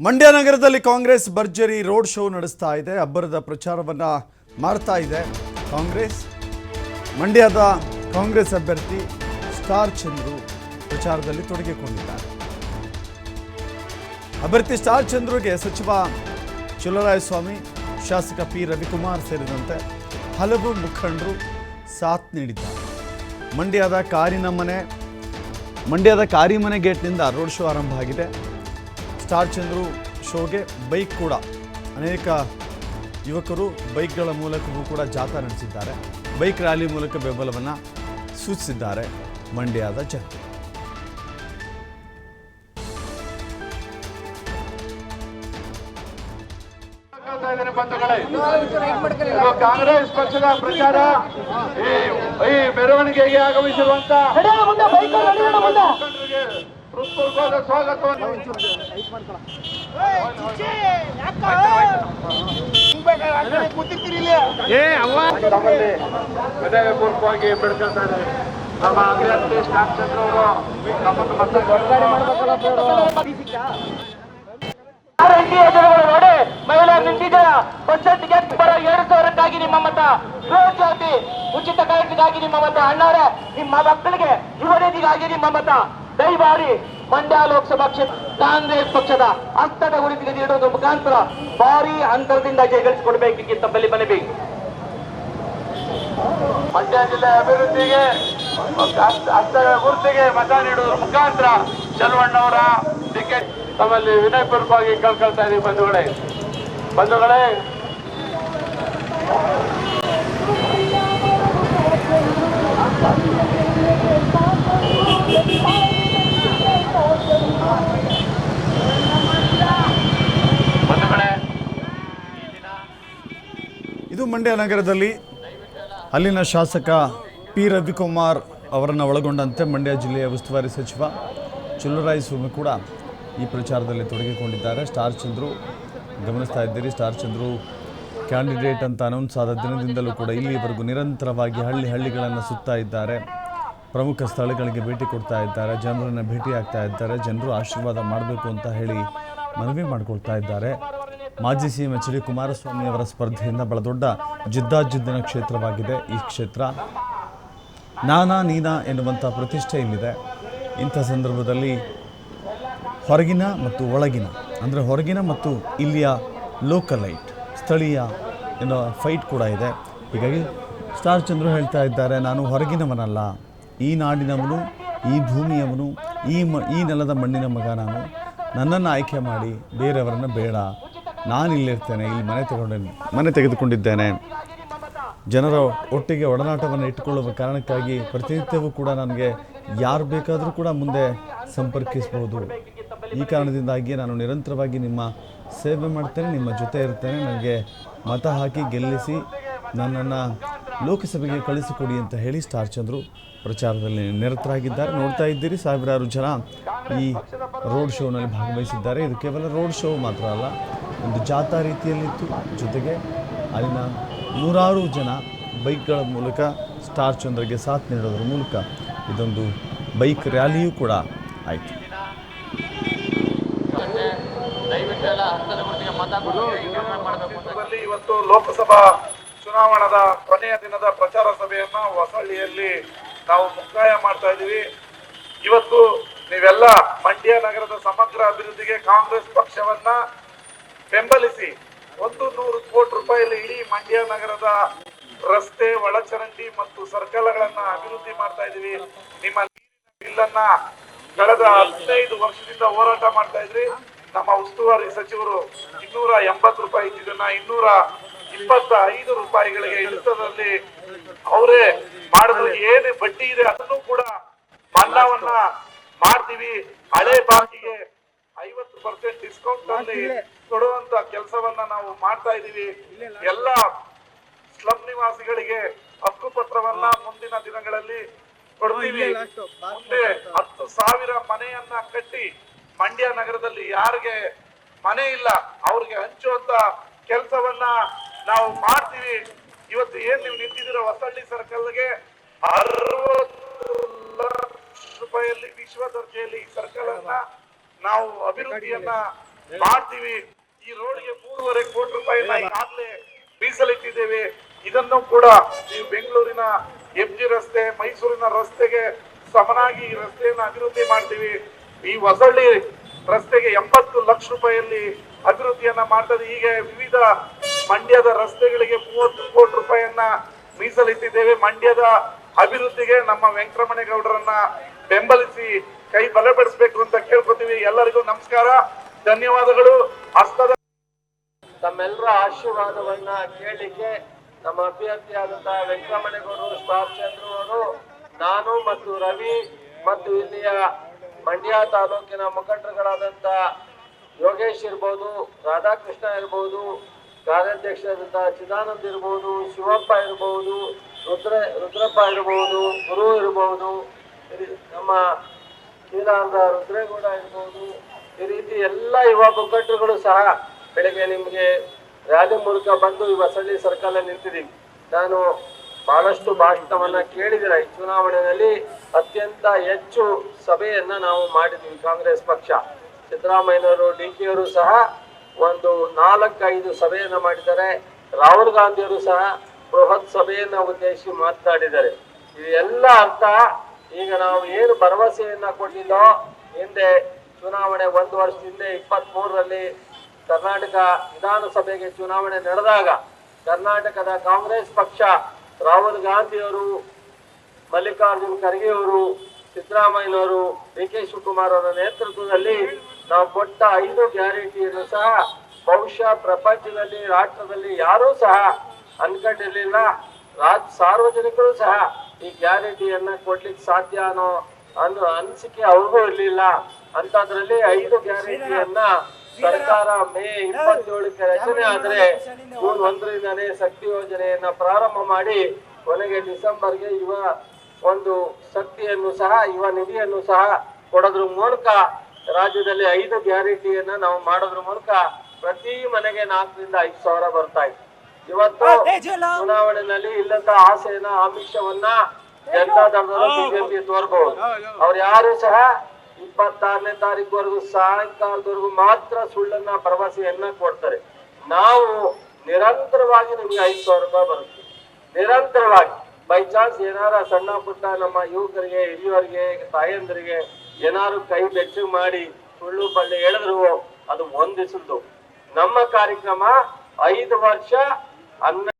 ಮಂಡ್ಯ ನಗರದಲ್ಲಿ ಕಾಂಗ್ರೆಸ್ ಭರ್ಜರಿ road show ನಡೆಸ್ತಾ ಇದೆ. ಅಬ್ಬರದ ಪ್ರಚಾರವನ್ನ ಮಾಡ್ತಾ ಇದೆ ಕಾಂಗ್ರೆಸ್. ಮಂಡ್ಯದ ಕಾಂಗ್ರೆಸ್ ಅಭ್ಯರ್ಥಿ ಸ್ಟಾರ್ ಚಂದ್ರು ಪ್ರಚಾರದಲ್ಲಿ ತೊಡಗಿಕೊಂಡಿದ್ದಾರೆ. ಅಭ್ಯರ್ಥಿ ಸ್ಟಾರ್ ಚಂದ್ರುಗೆ ಸಚಿವ ಚುಲರಾಯಸ್ವಾಮಿ ಶಾಸಕ ಪಿ ರವಿಕುಮಾರ್ ಸೇರಿದಂತೆ ಹಲವು ಮುಖಂಡರು ಸಾಥ್ ನೀಡಿದ್ದಾರೆ. ಮಂಡ್ಯದ ಕಾರಿನ ಮನೆ, ಮಂಡ್ಯದ ಕಾರಿಮನೆ ಗೇಟ್ನಿಂದ ರೋಡ್ ಶೋ ಆರಂಭ ಆಗಿದೆ. ಸ್ಟಾರ್ ಚಂದ್ರು ಶೋಗೆ ಬೈಕ್ ಕೂಡ. ಅನೇಕ ಯುವಕರು ಬೈಕ್ಗಳ ಮೂಲಕವೂ ಕೂಡ ಜಾಥಾ ನಡೆಸಿದ್ದಾರೆ. ಬೈಕ್ ರ್ಯಾಲಿ ಮೂಲಕ ಬೆಂಬಲವನ್ನು ಸೂಚಿಸಿದ್ದಾರೆ ಮಂಡ್ಯದ ಜನತೆ. ಕಾಂಗ್ರೆಸ್ ಪಕ್ಷದ ಪ್ರಚಾರ ಈ ಮೆರವಣಿಗೆಗೆ ಆಗಮಿಸಿರುವಂತ ಸ್ವಾಗತವನ್ನು ನಮ್ಮ ಅವರು ನೋಡಿ ಮಹಿಳಾ ನಿಂತಿದ್ದೀರ ಬಸ್ ಟಿಕೆಟ್ ಬರೋ ಎರಡು ಸಾವಿರಕ್ಕಾಗಿ ನಿಮ್ಮ ಮತ ಜ್ಯೋತಿ ಉಚಿತ ಕರೆಂಟ್ಗಾಗಿ ನಿಮ್ಮ ಮತ ಅಣ್ಣಾರೆ ನಿಮ್ಮ ಮಕ್ಕಳಿಗೆ ಯುವ ನಿಧಿಗಾಗಿ ನಿಮ್ಮ ಮತ ದಯಮಾಡಿ ಮಂಡ್ಯ ಲೋಕಸಭಾ ಕ್ಷೇತ್ರ ಕಾಂಗ್ರೆಸ್ ಪಕ್ಷದ ಹಸ್ತದ ಗುರುತಿಗೆ ನೀಡುವುದರ ಮುಖಾಂತರ ಭಾರಿ ಅಂತರದಿಂದ ಜಯಗಳಿಸಿಕೊಡ್ಬೇಕಿತ್ತು ತಮ್ಮಲ್ಲಿ ಮನವಿ. ಮಂಡ್ಯ ಜಿಲ್ಲೆ ಅಭಿವೃದ್ಧಿಗೆ ಹಸ್ತ- ಹಸ್ತ ಗುರುತಿಗೆ ಮತ ನೀಡುವುದರ ಮುಖಾಂತರ ಚಲುವಣ್ಣವರ ಟಿಕೆಟ್ ತಮ್ಮಲ್ಲಿ ವಿನಯಪೂರ್ವಕವಾಗಿ ಕೇಳ್ಕೊಳ್ತಾ ಬಂಧುಗಳೇ ಬಂಧುಗಳೇ. ಬಂಧುಗಳೇ ಇದು ಮಂಡ್ಯ ನಗರದಲ್ಲಿ ಅಲ್ಲಿನ ಶಾಸಕ ಪಿ. ರವಿಕುಮಾರ್ ಅವರನ್ನು ಒಳಗೊಂಡಂತೆ ಮಂಡ್ಯ ಜಿಲ್ಲೆಯ ಉಸ್ತುವಾರಿ ಸಚಿವ ಚುಲ್ಲರಾಯಸ್ವಾಮಿ ಕೂಡ ಈ ಪ್ರಚಾರದಲ್ಲಿ ತೊಡಗಿಕೊಂಡಿದ್ದಾರೆ. ಸ್ಟಾರ್ ಚಂದ್ರು, ಗಮನಿಸ್ತಾ ಇದ್ದೀರಿ, ಸ್ಟಾರ್ ಚಂದ್ರು ಕ್ಯಾಂಡಿಡೇಟ್ ಅಂತ ಅನೌನ್ಸ್ ಆದ ದಿನದಿಂದಲೂ ಕೂಡ ಇಲ್ಲಿವರೆಗೂ ನಿರಂತರವಾಗಿ ಹಳ್ಳಿ ಹಳ್ಳಿಗಳನ್ನು ಸುತ್ತಾ ಇದ್ದಾರೆ. ಪ್ರಮುಖ ಸ್ಥಳಗಳಿಗೆ ಭೇಟಿ ಕೊಡ್ತಾ ಇದ್ದಾರೆ, ಜನರನ್ನು ಭೇಟಿ ಆಗ್ತಾ ಇದ್ದಾರೆ, ಜನರು ಆಶೀರ್ವಾದ ಮಾಡಬೇಕು ಅಂತ ಹೇಳಿ ಮನವಿ ಮಾಡಿಕೊಳ್ತಾ ಇದ್ದಾರೆ. ಮಾಜಿ C M H D Kumaraswamy ಅವರ ಸ್ಪರ್ಧೆಯಿಂದ ಬಹಳ ದೊಡ್ಡ ಜಿದ್ದಾಜಿದ್ದಿನ ಕ್ಷೇತ್ರವಾಗಿದೆ ಈ ಕ್ಷೇತ್ರ. ನಾನಾ ನೀನಾ ಎನ್ನುವಂಥ ಪ್ರತಿಷ್ಠೆ ಇಲ್ಲಿದೆ. ಇಂಥ ಸಂದರ್ಭದಲ್ಲಿ ಹೊರಗಿನ ಮತ್ತು ಒಳಗಿನ, ಅಂದರೆ ಹೊರಗಿನ ಮತ್ತು ಇಲ್ಲಿಯ ಲೋಕಲೈಟ್ ಸ್ಥಳೀಯ ಎನ್ನುವ ಫೈಟ್ ಕೂಡ ಇದೆ. ಹೀಗಾಗಿ ಸ್ಟಾರ್ ಚಂದ್ರು ಹೇಳ್ತಾ ಇದ್ದಾರೆ, ನಾನು ಹೊರಗಿನವನಲ್ಲ, ಈ ನಾಡಿನವನು, ಈ ಭೂಮಿಯವನು, ಈ ಮ, ಈ ನೆಲದ ಮಣ್ಣಿನ ಮಗ ನಾನು. ನನ್ನನ್ನು ಆಯ್ಕೆ ಮಾಡಿ ಬೇರೆಯವರನ್ನು ಬೇಡ. ನಾನು ಇಲ್ಲಿರ್ತೇನೆ ಇಲ್ಲಿ ಮನೆ ತಗೊಂಡೆ, ಮನೆ ತೆಗೆದುಕೊಂಡಿದ್ದೇನೆ. ಜನರ ಒಟ್ಟಿಗೆ ಒಡನಾಟವನ್ನು ಇಟ್ಟುಕೊಳ್ಳುವ ಕಾರಣಕ್ಕಾಗಿ ಪ್ರತಿನಿತ್ಯವೂ ಕೂಡ ನನಗೆ ಯಾರು ಬೇಕಾದರೂ ಕೂಡ ಮುಂದೆ ಸಂಪರ್ಕಿಸ್ಬೋದು ಈ ಕಾರಣದಿಂದಾಗಿ ನಾನು ನಿರಂತರವಾಗಿ ನಿಮ್ಮ ಸೇವೆ ಮಾಡ್ತೇನೆ, ನಿಮ್ಮ ಜೊತೆ ಇರ್ತೇನೆ. ನನಗೆ ಮತ ಹಾಕಿ ಗೆಲ್ಲಿಸಿ ನನ್ನನ್ನು ಲೋಕಸಭೆಗೆ ಕಳಿಸಿಕೊಡಿ ಅಂತ ಹೇಳಿ ಸ್ಟಾರ್ ಚಂದ್ರು ಪ್ರಚಾರದಲ್ಲಿ ನಿರತರಾಗಿದ್ದಾರೆ. ನೋಡ್ತಾ ಇದ್ದೀರಿ ಸಾವಿರಾರು ಜನ ಈ ರೋಡ್ ಶೋನಲ್ಲಿ ಭಾಗವಹಿಸಿದ್ದಾರೆ. ಇದು ಕೇವಲ ರೋಡ್ ಶೋ ಮಾತ್ರ ಅಲ್ಲ ಒಂದು ಜಾಥಾ ರೀತಿಯಲ್ಲಿತ್ತು. ಜೊತೆಗೆ ಅಲ್ಲಿನ ನೂರಾರು ಜನ ಬೈಕ್ಗಳ ಮೂಲಕ ಸ್ಟಾರ್ ಚಂದ್ರಗೆ ಸಾಥ್ ನೀಡೋದ್ರ ಮೂಲಕ ಇದೊಂದು ಬೈಕ್ ರ್ಯಾಲಿಯೂ ಕೂಡ ಆಯಿತು. ಇವತ್ತು ಲೋಕಸಭಾ ಚುನಾವಣದ ಕೊನೆಯ ದಿನದ ಪ್ರಚಾರ ಸಭೆಯನ್ನ ಹೊಸಳ್ಳಿಯಲ್ಲಿ ನಾವು ಮುಕ್ತಾಯ ಮಾಡ್ತಾ ಇದ್ದೀವಿ. ಇವತ್ತು ನೀವೆಲ್ಲ ಮಂಡ್ಯ ನಗರದ ಸಮಗ್ರ ಅಭಿವೃದ್ಧಿಗೆ ಕಾಂಗ್ರೆಸ್ ಪಕ್ಷವನ್ನ ಬೆಂಬಲಿಸಿ ಒಂದು ನೂರು ಕೋಟಿ ರೂಪಾಯಿಯಲ್ಲಿ ಇಡೀ ಮಂಡ್ಯ ನಗರದ ರಸ್ತೆ, ಒಳಚರಂಡಿ ಮತ್ತು ಸರ್ಕಲ್ಗಳನ್ನ ಅಭಿವೃದ್ಧಿ ಮಾಡ್ತಾ ಇದೀವಿ ನಿಮ್ಮ ನೀರಿನ ಬಿಲ್ಲನ್ನ ಕಳೆದ ಹದಿನೈದು ವರ್ಷದಿಂದ ಹೋರಾಟ ಮಾಡ್ತಾ ಇದ್ರಿ. ನಮ್ಮ ಉಸ್ತುವಾರಿ ಸಚಿವರು ಇನ್ನೂರ ಎಂಬತ್ತು ರೂಪಾಯಿ ಇದ್ದಿದ್ದನ್ನ ಇನ್ನೂರ ಇಪ್ಪತ್ತ ಐದು ರೂಪಾಯಿಗಳಿಗೆ ಇಳಿತದಲ್ಲಿ ಅವರೇ ಮಾಡಿದ್ರು. ಏನು ಬಡ್ಡಿ ಇದೆ ಅದನ್ನು ಕೂಡ ಮನ್ನಾವನ್ನ ಮಾಡ್ತೀವಿ. ಹಳೆ ಬಾಕಿಗೆ ಐವತ್ತು ಪರ್ಸೆಂಟ್ ಡಿಸ್ಕೌಂಟ್ ಅಲ್ಲಿ ಕೊಡುವಂತ ಕೆಲಸವನ್ನ ನಾವು ಮಾಡ್ತಾ ಇದೀವಿ. ಎಲ್ಲ ಸ್ಲಮ್ ನಿವಾಸಿಗಳಿಗೆ ಹಕ್ಕುಪತ್ರವನ್ನ ಮುಂದಿನ ದಿನಗಳಲ್ಲಿ ಕೊಡ್ತೀವಿ. ಮುಂದೆ ಹತ್ತು ಸಾವಿರ ಮನೆಯನ್ನ ಕಟ್ಟಿ ಮಂಡ್ಯ ನಗರದಲ್ಲಿ ಯಾರಿಗೆ ಮನೆ ಇಲ್ಲ ಅವ್ರಿಗೆ ಹಂಚುವಂತ ಕೆಲಸವನ್ನ ನಾವು ಮಾಡ್ತೀವಿ. ಇವತ್ತು ಏನ್ ನೀವು ನಿಂತಿದ್ದೀರ ಹೊಸಳ್ಳಿ ಸರ್ಕಲ್ಗೆ ಅರವತ್ತು ಲಕ್ಷ ರೂಪಾಯಿಯಲ್ಲಿ ವಿಶ್ವ ದರ್ಜೆಯಲ್ಲಿ ಈ ಸರ್ಕಲ್ ಅನ್ನ ನಾವು ಅಭಿವೃದ್ಧಿಯನ್ನ ಮಾಡ್ತೀವಿ. ಈ ರೋಡ್ಗೆ ಮೂರುವರೆ ಕೋಟಿ ರೂಪಾಯಿನ ಈಗಾಗಲೇ ಮೀಸಲಿಟ್ಟಿದ್ದೇವೆ ಇದನ್ನು ಕೂಡ ನೀವು ಬೆಂಗಳೂರಿನ ಎಂ ಜಿ ರಸ್ತೆ ಮೈಸೂರಿನ ರಸ್ತೆಗೆ ಸಮನಾಗಿ ಈ ರಸ್ತೆಯನ್ನು ಅಭಿವೃದ್ಧಿ ಮಾಡ್ತೀವಿ. ಈ ಹೊಸಳ್ಳಿ ರಸ್ತೆಗೆ ಎಂಬತ್ತು ಲಕ್ಷ ರೂಪಾಯಿಯಲ್ಲಿ ಅಭಿವೃದ್ಧಿಯನ್ನ ಮಾಡ್ತದೆ. ಹೀಗೆ ವಿವಿಧ ಮಂಡ್ಯದ ರಸ್ತೆಗಳಿಗೆ ಮೂವತ್ತು ಕೋಟಿ ರೂಪಾಯಿಯನ್ನ ಮೀಸಲಿಟ್ಟಿದ್ದೇವೆ. ಮಂಡ್ಯದ ಅಭಿವೃದ್ಧಿಗೆ ನಮ್ಮ ವೆಂಕಟರಮಣೇಗೌಡರನ್ನ ಬೆಂಬಲಿಸಿ ಕೈ ಬಲಪಡಿಸಬೇಕು ಅಂತ ಕೇಳ್ಕೊತೀವಿ. ಎಲ್ಲರಿಗೂ ನಮಸ್ಕಾರ. ಧನ್ಯವಾದಗಳು. ಹಸ್ತದ ತಮ್ಮೆಲ್ಲರ ಆಶೀರ್ವಾದವನ್ನ ಕೇಳಲಿಕ್ಕೆ ನಮ್ಮ ಅಭ್ಯರ್ಥಿಯಾದಂತಹ ವೆಂಕಟರಮಣೇಗೌಡರು ಸ್ಟಾರ್ ಚಂದ್ರು ಅವರು, ನಾನು ಮತ್ತು ರವಿ ಮತ್ತು ಇಲ್ಲಿಯ ಮಂಡ್ಯ ತಾಲೂಕಿನ ಮುಖಂಡರುಗಳಾದಂಥ ಯೋಗೇಶ್ ಇರ್ಬೋದು, ರಾಧಾಕೃಷ್ಣ ಇರ್ಬೋದು ಕಾರ್ಯಾಧ್ಯಕ್ಷರಾದಂತಹ ಚಿದಾನಂದ್ ಇರ್ಬೋದು, ಶಿವಪ್ಪ ಇರ್ಬೋದು, ರುದ್ರ ರುದ್ರಪ್ಪ ಇರ್ಬೋದು, ಗುರು ಇರ್ಬೋದು ನಮ್ಮ ಶ್ರೀರಾಮದ ರುದ್ರೇಗೌಡ ಇರ್ಬೋದು, ಈ ರೀತಿ ಎಲ್ಲ ಯುವ ಮುಖಂಡರುಗಳು ಸಹ ಬೆಳಗ್ಗೆ ನಿಮಗೆ ರ್ಯಾಲಿ ಮೂಲಕ ಬಂದು ಈ ಹೊಸಳ್ಳಿ ಸರ್ಕಲ್ ನಿಂತಿದ್ದೀನಿ ನಾನು ಬಹಳಷ್ಟು ಭಾಷಣವನ್ನ ಕೇಳಿದಿರ ಈ ಚುನಾವಣೆಯಲ್ಲಿ ಅತ್ಯಂತ ಹೆಚ್ಚು ಸಭೆಯನ್ನ ನಾವು ಮಾಡಿದ್ವಿ ಕಾಂಗ್ರೆಸ್ ಪಕ್ಷ. ಸಿದ್ದರಾಮಯ್ಯನವರು ಡಿ ಕೆ ಅವರು ಸಹ ಒಂದು ನಾಲ್ಕೈದು ಸಭೆಯನ್ನ ಮಾಡಿದ್ದಾರೆ. ರಾಹುಲ್ ಗಾಂಧಿಯವರು ಸಹ ಬೃಹತ್ ಸಭೆಯನ್ನ ಉದ್ದೇಶಿಸಿ ಮಾತನಾಡಿದ್ದಾರೆ ಇದೆಲ್ಲ ಅರ್ಥ ಈಗ ನಾವು ಏನು ಭರವಸೆಯನ್ನ ಕೊಟ್ಟಿದ್ದೋ ಹಿಂದೆ ಚುನಾವಣೆ ಒಂದು ವರ್ಷ ಹಿಂದೆ ಇಪ್ಪತ್ತ್ ಮೂರರಲ್ಲಿ ಕರ್ನಾಟಕ ವಿಧಾನಸಭೆಗೆ ಚುನಾವಣೆ ನಡೆದಾಗ ಕರ್ನಾಟಕದ ಕಾಂಗ್ರೆಸ್ ಪಕ್ಷ ರಾಹುಲ್ ಗಾಂಧಿಯವರು, ಮಲ್ಲಿಕಾರ್ಜುನ್ ಖರ್ಗೆ ಅವರು ಡಿ ಕೆ ಶಿವಕುಮಾರ್ ಅವರ ನೇತೃತ್ವದಲ್ಲಿ ನಾವು ಕೊಟ್ಟ ಐದು ಗ್ಯಾರಂಟಿಯನ್ನು ಸಹ ಬಹುಶಃ ಪ್ರಪಂಚದಲ್ಲಿ, ರಾಷ್ಟ್ರದಲ್ಲಿ ಯಾರೂ ಸಹ ಅನ್ಕೊಂಡಿರ್ಲಿಲ್ಲ. ರಾಜ್ ಸಾರ್ವಜನಿಕರು ಸಹ ಈ ಗ್ಯಾರಂಟಿಯನ್ನ ಕೊಡ್ಲಿಕ್ಕೆ ಸಾಧ್ಯ ಅನ್ನೋ ಅನ್ನೋ ಅನಿಸಿಕೆ ಅವ್ರಿಗೂ ಇರ್ಲಿಲ್ಲ. ಅಂತದ್ರಲ್ಲಿ ಐದು ಗ್ಯಾರಂಟಿಯನ್ನ ಸರ್ಕಾರ ಮೇ ಇಪ್ಪತ್ತೇಳಕ್ಕೆ ರಚನೆ ಆದ್ರೆ ಜೂನ್ ಒಂದರಿಂದನೇ ಶಕ್ತಿ ಯೋಜನೆಯನ್ನ ಪ್ರಾರಂಭ ಮಾಡಿ ಕೊನೆಗೆ ಡಿಸೆಂಬರ್ಗೆ ಯುವ ಒಂದು ಶಕ್ತಿಯನ್ನು ಸಹ, ಯುವ ನಿಧಿಯನ್ನು ಸಹ ಕೊಡೋದ್ರ ಮೂಲಕ ರಾಜ್ಯದಲ್ಲಿ ಐದು ಗ್ಯಾರಂಟಿಯನ್ನ ನಾವು ಮಾಡೋದ್ರ ಮೂಲಕ ಪ್ರತಿ ಮನೆಗೆ ನಾಲ್ಕರಿಂದ ಐದು ಸಾವಿರ ಬರ್ತಾ ಇತ್ತು. ಇವತ್ತು ಚುನಾವಣೆಯಲ್ಲಿ ಇಲ್ಲಂತ ಆಸೆಯನ್ನ ಆಮಿಷವನ್ನ ಜನತಾ ದಳದ ಬಿಜೆಪಿ ತೋರ್ಬಹುದು ಅವ್ರು ಯಾರು ಸಹ ಇಪ್ಪತ್ತಾರನೇ ತಾರೀಕುವರೆಗೂ ಸಾಯಂಕಾಲದವರೆಗೂ ಮಾತ್ರ ಸುಳ್ಳನ್ನ ಭರವಸೆಯನ್ನ ಕೊಡ್ತಾರೆ. ನಾವು ನಿರಂತರವಾಗಿ ನಿಮ್ಗೆ ಐದು ಸಾವಿರ ರೂಪಾಯಿ ಬರುತ್ತೆ. ನಿರಂತರವಾಗಿ. ಬೈ ಚಾನ್ಸ್ ಏನಾರ ಸಣ್ಣ ಪುಟ್ಟ ನಮ್ಮ ಯುವಕರಿಗೆ ಹಿರಿಯವರಿಗೆ ತಾಯಂದರಿಗೆ ಏನಾರು ಕೈ ಬೆಚ್ಚು ಮಾಡಿ ಸುಳ್ಳು ಪಳ್ಳಿ ಹೇಳಿದ್ರು ಅದು ಹೊಂದಿಸುದು ನಮ್ಮ ಕಾರ್ಯಕ್ರಮ ಐದು ವರ್ಷ 안내